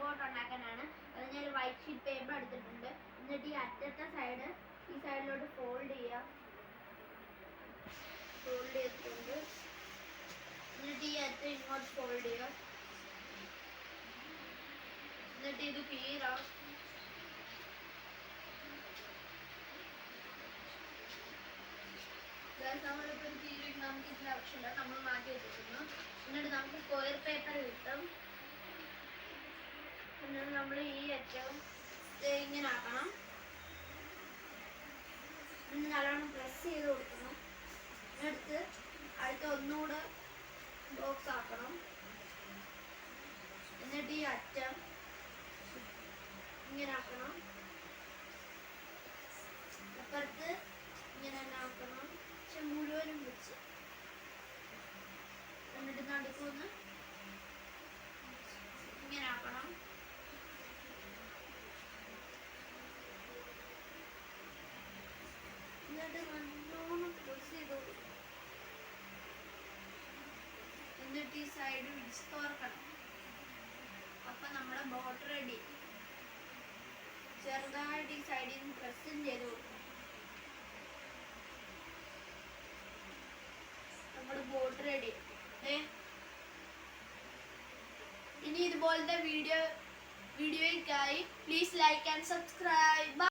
Boat ഉണ്ടാക്കാനാണ്. അത് ഞാൻ ഒരു വൈറ്റ് ഷീറ്റ് പേപ്പർ എടുത്തിട്ടുണ്ട്. എന്നിട്ട് ഈ അറ്റത്തെ സൈഡ് ഈ സൈഡിലോട്ട് ഫോൾഡ് ചെയ്യാം. ഫോൾഡ് ചെയ്തിട്ടുണ്ട്. എന്നിട്ട് ഈ അറ്റം ഇങ്ങോട്ട് ഫോൾഡ് ചെയ്യാം. എന്നിട്ട് ഇത് കീറാം. നമ്മളിപ്പോൾ ഒരു കീഴിൽ നമുക്ക് ഇതിന്റെ ആവശ്യമില്ല. നമ്മൾ മാറ്റി വെച്ചിരുന്നു എന്നിട്ട് നമുക്ക് സ്ക്വയർ പേപ്പർ കിട്ടും. നമ്മൾ ഈ അറ്റം ഇങ്ങനെ ആക്കണം. എന്നിട്ട് നല്ലോണം പ്രസ് ചെയ്ത് കൊടുക്കണം. എടുത്ത് അടുത്ത ഒന്നുകൂടെ ബോക്സ് ആക്കണം. എന്നിട്ട് ഈ അറ്റം ഇങ്ങനെ ആക്കണം അപ്പുറത്ത് ഇങ്ങനെ തന്നെ ആക്കണം പക്ഷെ മുഴുവനും വെച്ച് എന്നിട്ട് നടുക്കൊന്ന് ഇങ്ങനെ ആക്കണം എന്നിട്ട് നല്ലോണം ക്ലോസ് ചെയ്തു എന്നിട്ട് ഈ സൈഡ് വിടിച്ച് തുറക്കണം അപ്പൊ നമ്മുടെ ബോട്ട് റെഡി ചെറുതായിട്ട് ഈ സൈഡിൽ നിന്ന് പ്രസ്സും ചെയ്ത് നമ്മുടെ ബോട്ട് റെഡി ഏ? ഇനി ഇതുപോലത്തെ വീഡിയോ വീഡിയോയ്ക്കായി പ്ലീസ് ലൈക്ക് ആൻഡ് സബ്സ്ക്രൈബ്